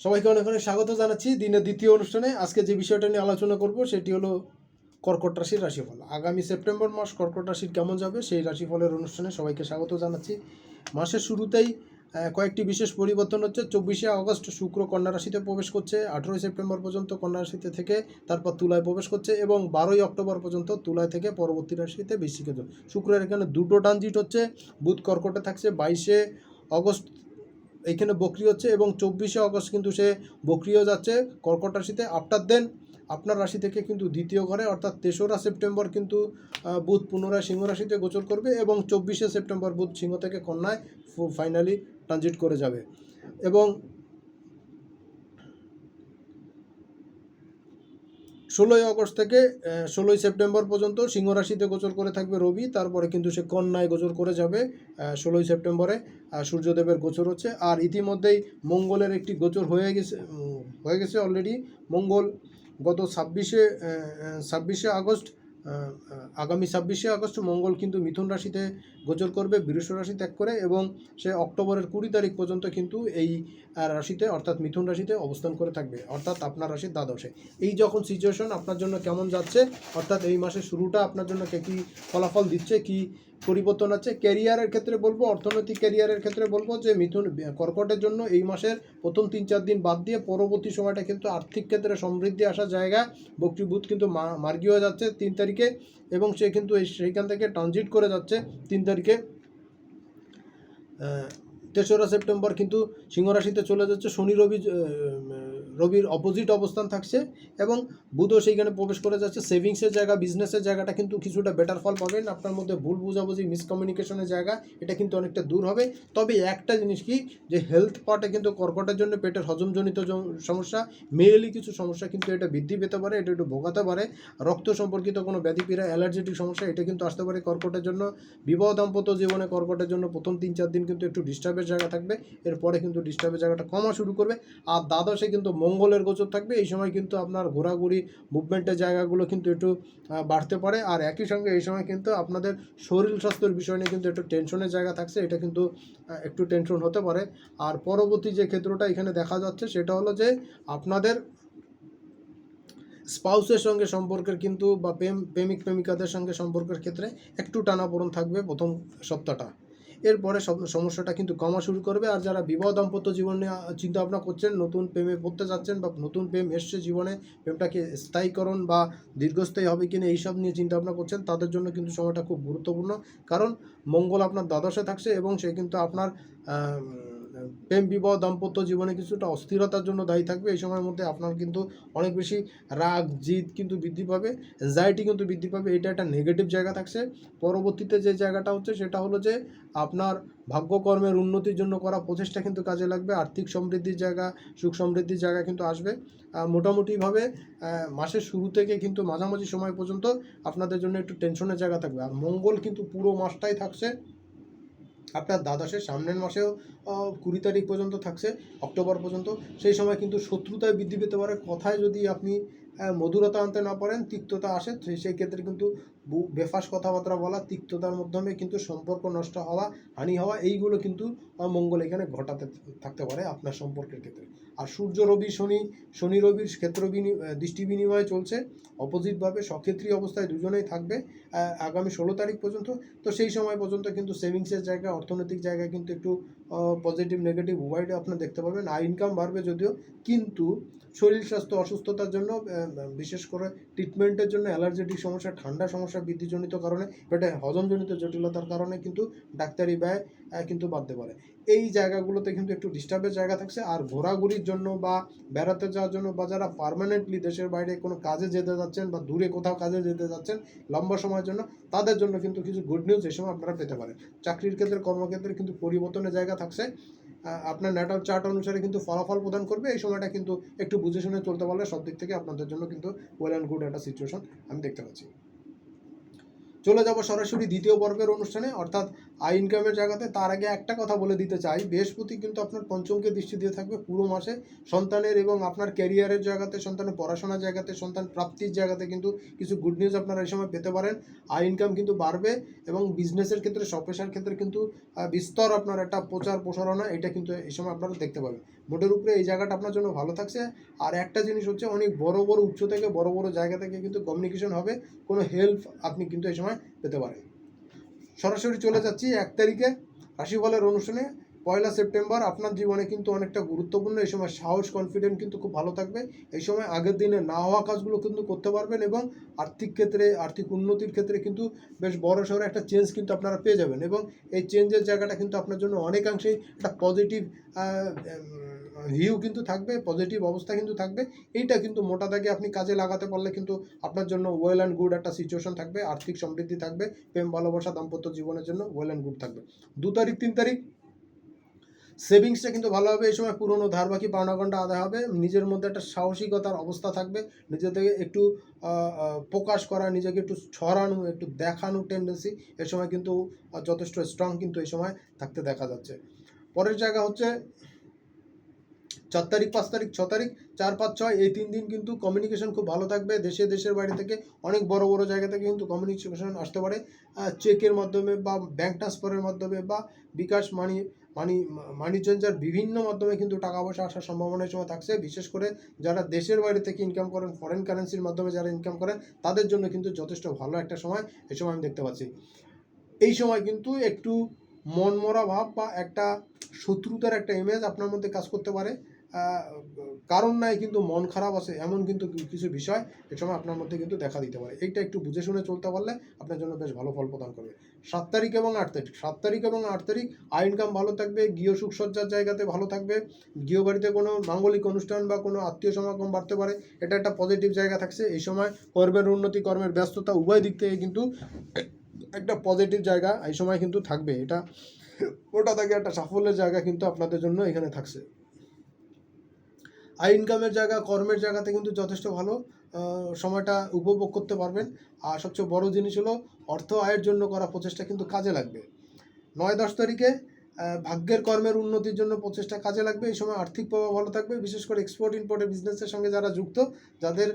সবাইকে অনেক অনেক স্বাগত জানাচ্ছি দিনের দ্বিতীয় অনুষ্ঠানে। আজকে যে বিষয়টা নিয়ে আলোচনা করব সেটি হলো কর্কট রাশির রাশিফল। আগামী সেপ্টেম্বর মাস কর্কট রাশির কেমন যাবে সেই রাশিফলের অনুষ্ঠানে সবাইকে স্বাগত জানাচ্ছি। মাসের শুরুতেই কয়েকটি বিশেষ পরিবর্তন হচ্ছে। চব্বিশে আগস্ট শুক্র কন্যা রাশিতে প্রবেশ করছে। আঠেরোই সেপ্টেম্বর পর্যন্ত কন্যা রাশিতে থেকে তারপর তুলায় প্রবেশ করছে এবং বারোই অক্টোবর পর্যন্ত তুলায় থেকে পরবর্তী রাশিতে বৃশ্চিকে যাবে। শুক্রের এখানে দুটো ট্রানজিট হচ্ছে। বুধ কর্কটে থাকছে। বাইশে অগস্ট এইখানে বকরি হচ্ছে এবং চব্বিশে অগস্ট কিন্তু সে বকরিও যাচ্ছে। কর্কট রাশিতে আফটার দেন আপনার রাশি থেকে কিন্তু দ্বিতীয় ঘরে, অর্থাৎ তেসরা সেপ্টেম্বর কিন্তু বুধ পুনরায় সিংহ রাশিতে গোচর করবে এবং চব্বিশে সেপ্টেম্বর বুধ সিংহ থেকে কন্যায় ফাইনালি ট্রানজিট করে যাবে। এবং ষোলোই আগস্ট থেকে ষোলোই সেপ্টেম্বর পর্যন্ত সিংহ রাশিতে গোচর করে থাকবে রবি, তারপরে কিন্তু সে কন্যায় গোচর করে যাবে ষোলোই সেপ্টেম্বরে সূর্যদেবের গোচর হচ্ছে, আর ইতিমধ্যেই মঙ্গলের একটি গোচর হয়ে গেছে হয়ে গেছে অলরেডি মঙ্গল গত ছাব্বিশে ছাব্বিশে আগস্ট আগামী ছাব্বিশে আগস্ট মঙ্গল কিন্তু মিথুন রাশিতে গোচর করবে, বৃষ রাশি ত্যাগ করে এবং সে অক্টোবরের কুড়ি তারিখ পর্যন্ত কিন্তু এই রাশিতে অর্থাৎ মিথুন রাশিতে অবস্থান করে থাকবে, অর্থাৎ আপনার রাশির দ্বাদশে। এই যখন সিচুয়েশন আপনার জন্য কেমন যাচ্ছে, অর্থাৎ এই মাসের শুরুটা আপনার জন্য কে কী ফলাফল দিচ্ছে, কি পরিবর্তন আছে। ক্যারিয়ারের ক্ষেত্রে বলব, অর্থনৈতিক ক্যারিয়ারের ক্ষেত্রে বলব যে, মিথুন, কর্কটের জন্য এই মাসের প্রথম তিন চার দিন বাদ দিয়ে পরবর্তী সময়টা কিন্তু আর্থিক ক্ষেত্রে সমৃদ্ধি আসার জায়গা। বক্রীভূত কিন্তু মা- হয়ে যাচ্ছে তিন তারিখে এবং সে কিন্তু এই, সেইখান থেকে ট্রানজিট করে যাচ্ছে তিন তারিখে। তেসরা সেপ্টেম্বর কিন্তু সিংহরাশিতে চলে যাচ্ছে। শনি, রবি রবির অপোজিট অবস্থান থাকছে এবং বুধও সেইখানে প্রবেশ করে যাচ্ছে। সেভিংসের জায়গা বিজনেসের জায়গাটা কিন্তু কিছুটা বেটার ফল পাবেন। আপনার মধ্যে ভুল বুঝাবুঝি মিসকমিউনিকেশনের জায়গা, এটা কিন্তু অনেকটা দূর হবে। তবে একটা জিনিস কি? যে হেলথ পার্টে কিন্তু কর্কটের জন্য পেটের হজমজনিত সমস্যা মেয়েলি কিছু সমস্যা কিন্তু এটা বৃদ্ধি পেতে পারে, এটা একটু ভোগাতে পারে। রক্ত সম্পর্কিত কোনো ব্যাধিপীড়া অ্যালার্জেটিক সমস্যা, এটা কিন্তু আসতে পারে কর্কটের জন্য। বিবাহ দাম্পত্য জীবনে কর্কটের জন্য প্রথম তিন চার দিন কিন্তু একটু ডিস্টার্বের জায়গা থাকবে। এরপরে কিন্তু ডিস্টার্বের জায়গাটা কমা শুরু করবে। আর দ্বাদশে কিন্তু মঙ্গলের গোচর থাকবে, এই সময় কিন্তু আপনার ঘোরাঘুরি মুভমেন্টের জায়গাগুলো কিন্তু একটু বাড়তে পারে। আর একই সঙ্গে এই সময় কিন্তু আপনাদের শরীর স্বাস্থ্যের বিষয় নিয়ে কিন্তু একটু টেনশনের জায়গা থাকছে, এটা কিন্তু একটু টেনশন হতে পারে। আর পরবর্তী যে ক্ষেত্রটা এখানে দেখা যাচ্ছে, সেটা হলো যে আপনাদের স্পাউসের সঙ্গে সম্পর্কের কিন্তু বা প্রেম, প্রেমিক, প্রেমিকাদের সঙ্গে সম্পর্কের ক্ষেত্রে একটু টানাপোড়ন থাকবে প্রথম সপ্তাহটা। এরপরে সমস্যাটা কিন্তু কমা শুরু করবে। আর যারা বিবাহ দাম্পত্য জীবন নিয়ে চিন্তা ভাবনা করছেন, নতুন প্রেমে পড়তে যাচ্ছেন বা নতুন প্রেম এসছে জীবনে, প্রেমটাকে স্থায়ীকরণ বা দীর্ঘস্থায়ী হবে কিনা এইসব নিয়ে চিন্তা ভাবনা করছেন, তাদের জন্য কিন্তু সময়টা খুব গুরুত্বপূর্ণ। কারণ মঙ্গল আপনার দ্বাদশে থাকছে এবং সে কিন্তু আপনার প্রেম বিবাহ দাম্পত্য জীবনে কিছুটা অস্থিরতার জন্য দায়ী থাকবে। এই সময়ের মধ্যে আপনার কিন্তু অনেক বেশি রাগ, জিদ কিন্তু বৃদ্ধি পাবে অ্যাংজাইটি কিন্তু বৃদ্ধি পাবে। এটা একটা নেগেটিভ জায়গা থাকছে। পরবর্তীতে যে জায়গাটা হচ্ছে সেটা হলো যে আপনার ভাগ্যকর্মের উন্নতির জন্য করা প্রচেষ্টা কিন্তু কাজে লাগবে। আর্থিক সমৃদ্ধির জায়গা, সুখ সমৃদ্ধির জায়গা কিন্তু আসবে। মোটামুটিভাবে মাসের শুরু থেকে কিন্তু মাঝামাঝি সময় পর্যন্ত আপনাদের জন্য একটু টেনশনের জায়গা থাকবে। আর মঙ্গল কিন্তু পুরো মাসটাই থাকছে। আপনার দ্বাদশের সামনের মাসেও কুড়ি তারিখ পর্যন্ত থাকছে, অক্টোবর পর্যন্ত। সেই সময় কিন্তু শত্রুতায় বৃদ্ধি পেতে পারে। কথায় যদি আপনি মধুরতা আনতে না পারেন, তিক্ততা আসে সেই- ক্ষেত্রে কিন্তু বেফাস কথাবার্তা বলা, তিক্ততার মাধ্যমে কিন্তু সম্পর্ক নষ্ট হওয়া, হানি হওয়া, এইগুলো কিন্তু মঙ্গল এখানে ঘটাতে থাকতে পারে আপনার সম্পর্কের ক্ষেত্রে। আর সূর্য, রবি, শনি শনি, রবির ক্ষেত্র দৃষ্টি বিনিময় চলছে। অপোজিটভাবে সক্ষেত্রী অবস্থায় দুজনেই থাকবে আগামী ষোলো তারিখ পর্যন্ত। তো সেই সময় পর্যন্ত কিন্তু সেভিংসের জায়গা, অর্থনৈতিক জায়গায় কিন্তু একটু পজিটিভ নেগেটিভ উভয়টা আপনার দেখতে পাবেন। আর ইনকাম বাড়বে যদিও, কিন্তু শরীর স্বাস্থ্য, অসুস্থতার জন্য বিশেষ করে ট্রিটমেন্টের জন্য অ্যালার্জেটিক সমস্যা, ঠান্ডা সমস্যা বৃদ্ধিজনিত কারণে পেটে হজমজনিত জটিলতার কারণে কিন্তু ডাক্তারি ব্যয় কিন্তু বাড়তে পারে। এই জায়গাগুলোতে কিন্তু একটু ডিস্টার্বের জায়গা থাকছে, আর ঘোরাঘুরির জন্য বা বেড়াতে যাওয়ার জন্য বা যারা পারমানেন্টলি দেশের বাইরে কোনো কাজে যেতে যাচ্ছেন বা দূরে কোথাও কাজে যেতে যাচ্ছেন লম্বা সময়ের জন্য, তাদের জন্য কিন্তু কিছু গুড নিউজ এই সময় আপনারা পেতে পারেন। চাকরির ক্ষেত্রে, কর্মক্ষেত্রে কিন্তু পরিবর্তনের জায়গা থাকছে আপনার ন্যাটাল চার্ট অনুসারে কিন্তু ফলাফল প্রদান করবে, এই সময়টা কিন্তু একটু বুঝে শুনে চলতে পারলে সব দিক থেকে আপনাদের জন্য কিন্তু ওয়েল অ্যান্ড গুড একটা সিচুয়েশন আমি দেখতে পাচ্ছি। চলে যাব সরাসরি দ্বিতীয় পর্বের অনুষ্ঠানে, অর্থাৎ আই ইনকামের জায়গাতে। তার আগে একটা কথা বলে দিতে চাই। বৃহস্পতি কিন্তু আপনার পঞ্চমকে দৃষ্টি দিয়ে থাকবে পুরো মাসে। সন্তানের এবং আপনার ক্যারিয়ারের জায়গাতে, সন্তানের পড়াশোনার জায়গাতে, সন্তান প্রাপ্তির জায়গাতে কিন্তু কিছু গুড নিউজ আপনারা এই সময় পেতে পারেন। আই ইনকাম কিন্তু বাড়বে এবং বিজনেসের ক্ষেত্রে সপেশার ক্ষেত্রে কিন্তু বিস্তর আপনার একটা প্রচার প্রসারণা এটা কিন্তু এই সময় আপনারা দেখতে পাবেন। মোটের উপরে এই জায়গাটা আপনার জন্য ভালো থাকছে। আর একটা জিনিস হচ্ছে অনেক বড় বড় উচ্চ থেকে বড় বড় জায়গা থেকে কিন্তু কমিউনিকেশন হবে। কোনো হেল্প আপনি কিন্তু এই সময় পেতে পারেন। সরাসরি চলে যাচ্ছি এক তারিখে রাশিফলের অনুষ্ঠানে। পয়লা সেপ্টেম্বর আপনার জীবনে কিন্তু অনেকটা গুরুত্বপূর্ণ। এই সময় সাহস কনফিডেন্ট কিন্তু খুব ভালো থাকবে। এই সময় আগের দিনে না হওয়া কাজগুলো কিন্তু করতে পারবেন এবং আর্থিক ক্ষেত্রে, আর্থিক উন্নতির ক্ষেত্রে কিন্তু বেশ বড় সড়ো একটা চেঞ্জ কিন্তু আপনারা পেয়ে যাবেন। এবং এই চেঞ্জের জায়গাটা কিন্তু আপনার জন্য অনেকাংশেই একটা পজিটিভ ভিউ কিন্তু থাকবে পজিটিভ অবস্থা কিন্তু থাকবে। এইটা কিন্তু মোটা দাগে আপনি কাজে লাগাতে পারলে কিন্তু আপনার জন্য ওয়েল অ্যান্ড গুড একটা সিচুয়েশন থাকবে, আর্থিক সমৃদ্ধি থাকবে, প্রেম, ভালোবাসা, দাম্পত্য জীবনের জন্য ওয়েল অ্যান্ড গুড থাকবে। দু তারিখ, তিন তারিখ সেভিংসটা কিন্তু ভালো হবে, এই সময় পুরনো ধার বাকি পাওনাগণটা আদায় হবে, নিজের মধ্যে একটা সাহসিকতার অবস্থা থাকবে, নিজে থেকে একটু প্রকাশ করা, নিজেকে একটু ছড়ানো, একটু দেখানো টেন্ডেন্সি এ সময় কিন্তু যথেষ্ট স্ট্রং কিন্তু এই সময় থাকতে দেখা যাচ্ছে। পরের জায়গা হচ্ছে চার তারিখ, পাঁচ তারিখ, ছ তারিখ, চার, পাঁচ, ছয়, এই তিন দিন কিন্তু কমিউনিকেশন খুব ভালো থাকবে। দেশে, দেশের বাইরে থেকে অনেক বড় বড় জায়গা থেকে কিন্তু কমিউনিকেশন আসতে পারে। চেকের মাধ্যমে বা ব্যাঙ্ক ট্রান্সফারের মাধ্যমে বা বিকাশ মানি মানি মানি চেঞ্জার বিভিন্ন মাধ্যমে কিন্তু টাকা পয়সা আসার সম্ভাবনা সময় থাকছে। বিশেষ করে যারা দেশের বাইরে থেকে ইনকাম করেন ফরেন কারেন্সির মাধ্যমে যারা ইনকাম করেন, তাদের জন্য কিন্তু যথেষ্ট ভালো একটা সময় এই সময় আমি দেখতে পাচ্ছি। এই সময় কিন্তু একটু মনমরা ভাব বা একটা শত্রুতার একটা ইমেজ আপনার মধ্যে কাজ করতে পারে। কারণ নাই, কিন্তু মন খারাপ আছে, এমন কিন্তু কিছু বিষয় এই সময় আপনার মধ্যে কিন্তু দেখা দিতে পারে। এইটা একটু বুঝে শুনে চলতে পারলে আপনার জন্য বেশ ভালো ফল প্রদান করবে। সাত তারিখ এবং আট তারিখ। সাত তারিখ এবং আট তারিখ, আয় ইনকাম ভালো থাকবে, গৃহ সুখসজ্জার জায়গাতে ভালো থাকবে গৃহবাড়িতে কোনো মাঙ্গলিক অনুষ্ঠান বা কোনো আত্মীয় সমাগম বাড়তে পারে, এটা একটা পজিটিভ জায়গা থাকছে। এই সময় কর্মের উন্নতি, কর্মের ব্যস্ততা উভয় দিক থেকে কিন্তু একটা পজিটিভ জায়গা এই সময় কিন্তু থাকবে। এটা ওটা থেকে একটা সাফল্যের জায়গা কিন্তু আপনাদের জন্য এখানে থাকছে। আয় ইনকামের জায়গা, কর্মের জায়গাতে কিন্তু যথেষ্ট ভালো সময়টা উপভোগ করতে পারবেন। আর সবচেয়ে বড় জিনিস হলো, অর্থ আয়ের জন্য করা প্রচেষ্টা কিন্তু কাজে লাগবে। নয় দশ তারিখে ভাগ্যের কর্মের উন্নতির জন্য প্রচেষ্টা কাজে লাগবে। এই সময় আর্থিক প্রভাব ভালো থাকবে, বিশেষ করে এক্সপোর্ট ইম্পোর্টের বিজনেসের সঙ্গে যারা যুক্ত, যাদের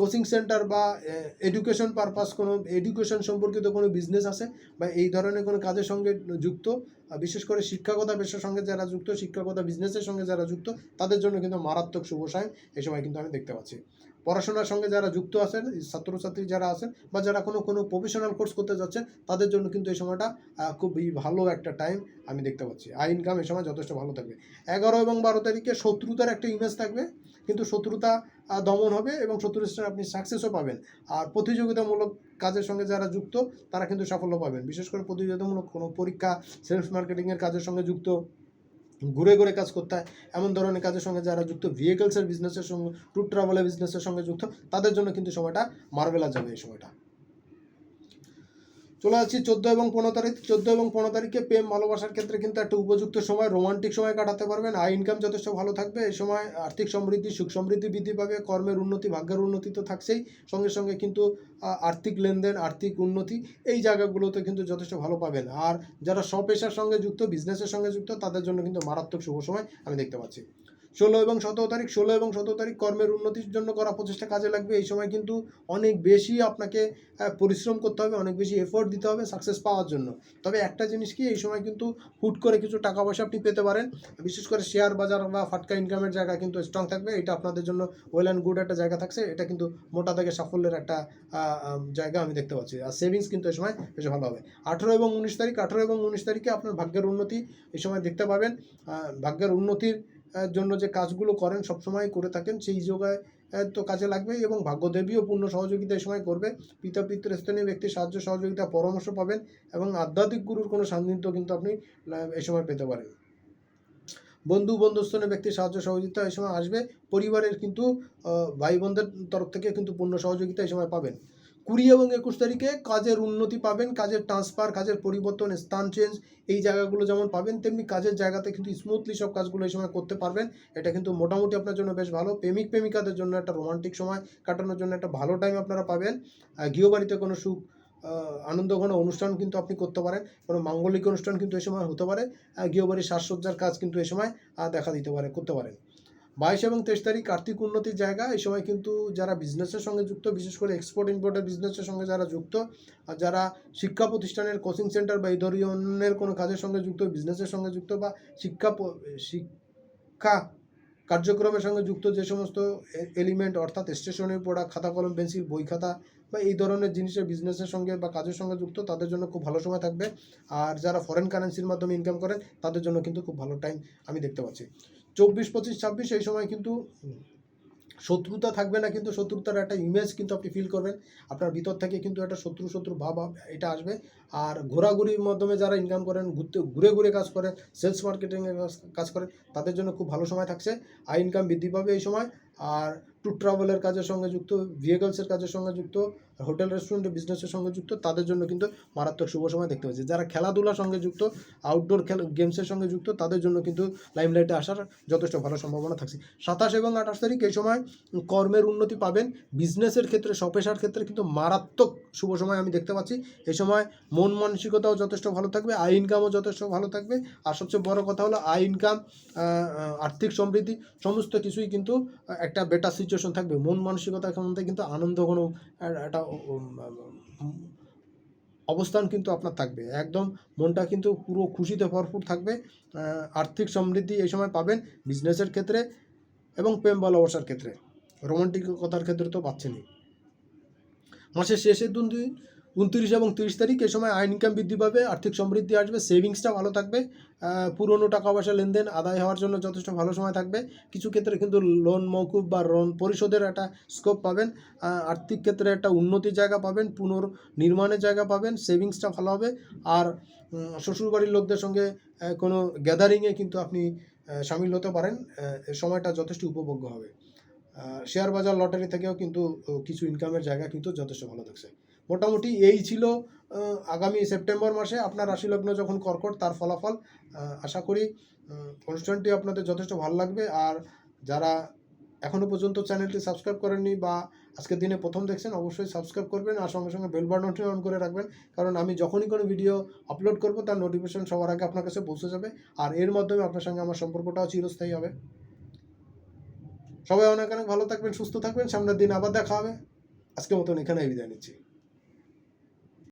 কোচিং সেন্টার বা এডুকেশন পারপাস কোনো এডুকেশন সম্পর্কিত কোনো বিজনেস আছে বা এই ধরনের কোনো কাজের সঙ্গে যুক্ত বিশেষ করে শিক্ষকতা পেশার সঙ্গে যারা যুক্ত শিক্ষকতা বিজনেসের সঙ্গে যারা যুক্ত, তাদের জন্য কিন্তু মারাত্মক শুভ সময় এই সময় কিন্তু আমি দেখতে পাচ্ছি। পড়াশোনার সঙ্গে যারা যুক্ত আছেন, ছাত্রছাত্রী যারা আছেন বা যারা কোনো কোনো প্রফেশনাল কোর্স করতে যাচ্ছেন, তাদের জন্য কিন্তু এই সময়টা খুবই ভালো একটা টাইম আমি দেখতে পাচ্ছি। আয় ইনকাম এই সময় যথেষ্ট ভালো থাকবে। এগারো এবং বারো তারিখে শত্রুতার একটা ইমেজ থাকবে, কিন্তু শত্রুতা দমন হবে এবং শত্রুর সাথে আপনি সাকসেসও পাবেন। আর প্রতিযোগিতামূলক কাজের সঙ্গে যারা যুক্ত, তারা কিন্তু সাফল্য পাবেন। বিশেষ করে প্রতিযোগিতামূলক কোনো পরীক্ষা সেলফ মার্কেটিংয়ের কাজের সঙ্গে যুক্ত ঘুরে ঘুরে কাজ করতে হয়। এমন ধরনের কাজের সঙ্গে যারা যুক্ত ভেহিকলসের বিজনেসের সঙ্গে ট্যুর ট্রাভেলের বিজনেসের সঙ্গে যুক্ত, তাদের জন্য কিন্তু সময়টা মার্বেলা যাবে এই সময়টা। চলে যাচ্ছি চোদ্দ এবং পনেরো তারিখ। চোদ্দ এবং পনেরো তারিখে প্রেম, ভালোবাসার ক্ষেত্রে কিন্তু একটা উপযুক্ত সময়, রোমান্টিক সময় কাটাতে পারবেন। আয় ইনকাম যথেষ্ট ভালো থাকবে। এই সময় আর্থিক সমৃদ্ধি, সুখ সমৃদ্ধি বৃদ্ধি পাবে। কর্মের উন্নতি, ভাগ্যের উন্নতি তো থাকছেই। সঙ্গে সঙ্গে কিন্তু আর্থিক লেনদেন, আর্থিক উন্নতি, এই জায়গাগুলোতে কিন্তু যথেষ্ট ভালো পাবেন। আর যারা স্বপেশার সঙ্গে যুক্ত বিজনেসের সঙ্গে যুক্ত, তাদের জন্য কিন্তু মারাত্মক শুভ সময় আমি দেখতে পাচ্ছি। ষোলো এবং সতেরো তারিখ, ষোলো এবং সতেরো তারিখ কর্মের উন্নতির জন্য করা প্রচেষ্টা কাজে লাগবে। এই সময় কিন্তু অনেক বেশি আপনাকে পরিশ্রম করতে হবে, অনেক বেশি এফোর্ট দিতে হবে সাকসেস পাওয়ার জন্য। তবে একটা জিনিস কি, এই সময় কিন্তু হুট করে কিছু টাকা পয়সা আপনি পেতে পারেন। বিশেষ করে শেয়ার বাজার বা ফাটকা ইনকামের জায়গা কিন্তু স্ট্রং থাকবে। এটা আপনাদের জন্য ওয়েল অ্যান্ড গুড একটা জায়গা থাকছে। এটা কিন্তু মোটা থেকে সাফল্যের একটা জায়গা আমি দেখতে পাচ্ছি। আর সেভিংস কিন্তু এই সময় বেশ ভালো হবে। আঠেরো এবং উনিশ তারিখ, আঠেরো এবং উনিশ তারিখে আপনার ভাগ্যের উন্নতি এই সময় দেখতে পাবেন। ভাগ্যের উন্নতির জন্য যে কাজগুলো করেন সবসময় করে থাকেন, সেই যোগায় তো কাজে লাগবেই এবং ভাগ্যদেবীও পূর্ণ সহযোগিতা এই সময় করবে। পিতা পিতৃস্থানীয় ব্যক্তির সাহায্য, সহযোগিতা, পরামর্শ পাবেন এবং আধ্যাত্মিক গুরুর কোনো সান্নিধ্য কিন্তু আপনি এই সময় পেতে পারেন। বন্ধু, বন্ধুস্থানীয় ব্যক্তির সাহায্য, সহযোগিতা এই সময় আসবে। পরিবারের কিন্তু ভাই বোনদের তরফ থেকে কিন্তু পূর্ণ সহযোগিতা এই সময় পাবেন। কুড়ি এবং একুশ তারিখে কাজের উন্নতি পাবেন, কাজের ট্রান্সফার কাজের পরিবর্তন, স্থান চেঞ্জ এই জায়গাগুলো যেমন পাবেন, তেমনি কাজের জায়গাতে কিন্তু স্মুথলি সব কাজগুলো এই সময় করতে পারবেন। এটা কিন্তু মোটামুটি আপনার জন্য বেশ ভালো। প্রেমিক, প্রেমিকাদের জন্য একটা রোমান্টিক সময় কাটানোর জন্য একটা ভালো টাইম আপনারা পাবেন। গৃহবাড়িতে কোনো সুখ আনন্দ ঘন অনুষ্ঠান কিন্তু আপনি করতে পারেন। কোনো মাঙ্গলিক অনুষ্ঠান কিন্তু এই সময় হতে পারে। গৃহবাড়ির সাজসজ্জার কাজ কিন্তু এই সময় দেখা দিতে পারে, করতে পারেন। বাইশ এবং তেইশ তারিখ আর্থিক উন্নতির জায়গা। এই সময় কিন্তু যারা বিজনেসের সঙ্গে যুক্ত, বিশেষ করে এক্সপোর্ট ইম্পোর্টের বিজনেসের সঙ্গে যারা যুক্ত, আর যারা শিক্ষা প্রতিষ্ঠানের কোচিং সেন্টার বা এই ধরনের কোনো কাজের সঙ্গে যুক্ত বিজনেসের সঙ্গে যুক্ত বা শিক্ষা শিক্ষা কার্যক্রমের সঙ্গে যুক্ত যে সমস্ত এলিমেন্ট অর্থাৎ স্টেশনারি প্রোডাক্ট খাতা, কলম, পেন্সিল, বই খাতা বা এই ধরনের জিনিসের বিজনেসের সঙ্গে বা কাজের সঙ্গে যুক্ত, তাদের জন্য খুব ভালো সময় থাকবে। আর যারা ফরেন কারেন্সির মাধ্যমে ইনকাম করেন, তাদের জন্য কিন্তু খুব ভালো টাইম আমি দেখতে পাচ্ছি। চব্বিশ, পঁচিশ, ছাব্বিশ, এই সময় কিন্তু শত্রুতা থাকবে না, কিন্তু শত্রুতার একটা ইমেজ কিন্তু আপনি ফিল করবেন। আপনার ভিতর থেকে কিন্তু একটা শত্রু শত্রু ভাব এটা আসবে। আর ঘোরাঘুরির মাধ্যমে যারা ইনকাম করেন, ঘুরতে, ঘুরে ঘুরে কাজ করেন সেলস মার্কেটিংয়ের কাজ করেন, তাদের জন্য খুব ভালো সময় থাকছে। আর ইনকাম বৃদ্ধি পাবে এই সময়। আর ট্যুর ট্রাভেলের কাজের সঙ্গে যুক্ত ভেহিকলসের কাজের সঙ্গে যুক্ত হোটেল রেস্টুরেন্টের বিজনেসের সঙ্গে যুক্ত, তাদের জন্য কিন্তু মারাত্মক শুভ সময় দেখতে পাচ্ছি যারা খেলাধুলার সঙ্গে যুক্ত আউটডোর খেলা গেমসের সঙ্গে যুক্ত, তাদের জন্য কিন্তু লাইমলাইটে আসার যথেষ্ট ভালো সম্ভাবনা থাকছে। সাতাশ এবং আঠাশ তারিখ এই সময় কর্মের উন্নতি পাবেন। বিজনেসের ক্ষেত্রে সপেশার ক্ষেত্রে কিন্তু মারাত্মক শুভ সময় আমি দেখতে পাচ্ছি। এই সময় মন মানসিকতাও যথেষ্ট ভালো থাকবে, আয় ইনকামও যথেষ্ট ভালো থাকবে। আর সবচেয়ে বড় কথা হলো, আয় ইনকাম আর্থিক সমৃদ্ধি, সমস্ত কিছুই কিন্তু একটা বেটার সিচুয়েশন থাকবে, মন মানসিকতা কেমন মধ্যে কিন্তু আনন্দ কোনো একটা অবস্থান কিন্তু আপনার থাকবে। একদম মনটা কিন্তু পুরো খুশিতে ভরপুর থাকবে আর্থিক সমৃদ্ধি এই সময় পাবেন বিজনেসের ক্ষেত্রে এবং প্রেম ভালোবাসার ক্ষেত্রে। রোমান্টিক কথার ক্ষেত্রে তো পাচ্ছেনই। মাসের শেষের দিন উনত্রিশ এবং তিরিশ তারিখ এই সময় আয় ইনকাম বৃদ্ধি পাবে, আর্থিক সমৃদ্ধি আসবে সেভিংসটা ভালো থাকবে পুরনো টাকা পয়সা লেনদেন আদায় হওয়ার জন্য যথেষ্ট ভালো সময় থাকবে। কিছু ক্ষেত্রে কিন্তু লোন মৌকুব বা লোন পরিশোধের একটা স্কোপ পাবেন আর্থিক ক্ষেত্রে একটা উন্নতির জায়গা পাবেন, পুনর্নির্মাণের জায়গা পাবেন সেভিংসটা ভালো হবে। আর শ্বশুরবাড়ির লোকদের সঙ্গে কোনো গ্যাদারিংয়ে কিন্তু আপনি সামিল হতে পারেন সময়টা যথেষ্ট উপভোগ্য হবে। শেয়ার বাজার লটারি থেকেও কিন্তু কিছু ইনকামের জায়গা কিন্তু যথেষ্ট ভালো থাকছে। মোটামুটি এই ছিল আগামী সেপ্টেম্বর মাসে আপনার রাশি লগ্ন যখন কর্কট, তার ফলাফল আশা করি অনুষ্ঠানটি আপনাদের যথেষ্ট ভালো লাগবে। আর যারা এখনও পর্যন্ত চ্যানেলটি সাবস্ক্রাইব করেননি বা আজকের দিনে প্রথম দেখছেন, অবশ্যই সাবস্ক্রাইব করবেন আর সঙ্গে সঙ্গে বেল বাটনটি অন করে রাখবেন। কারণ আমি যখনই কোনো ভিডিও আপলোড করব, তার নোটিফিকেশন সবার আগে আপনার কাছে পৌঁছে যাবে। আর এর মাধ্যমে আপনার সঙ্গে আমার সম্পর্কটাও চিরস্থায়ী হবে। সবাই অনেক অনেক ভালো থাকবেন, সুস্থ থাকবেন। সামনের দিন আবার দেখা হবে। আজকের মতন এখানেই বিদায় নিচ্ছি।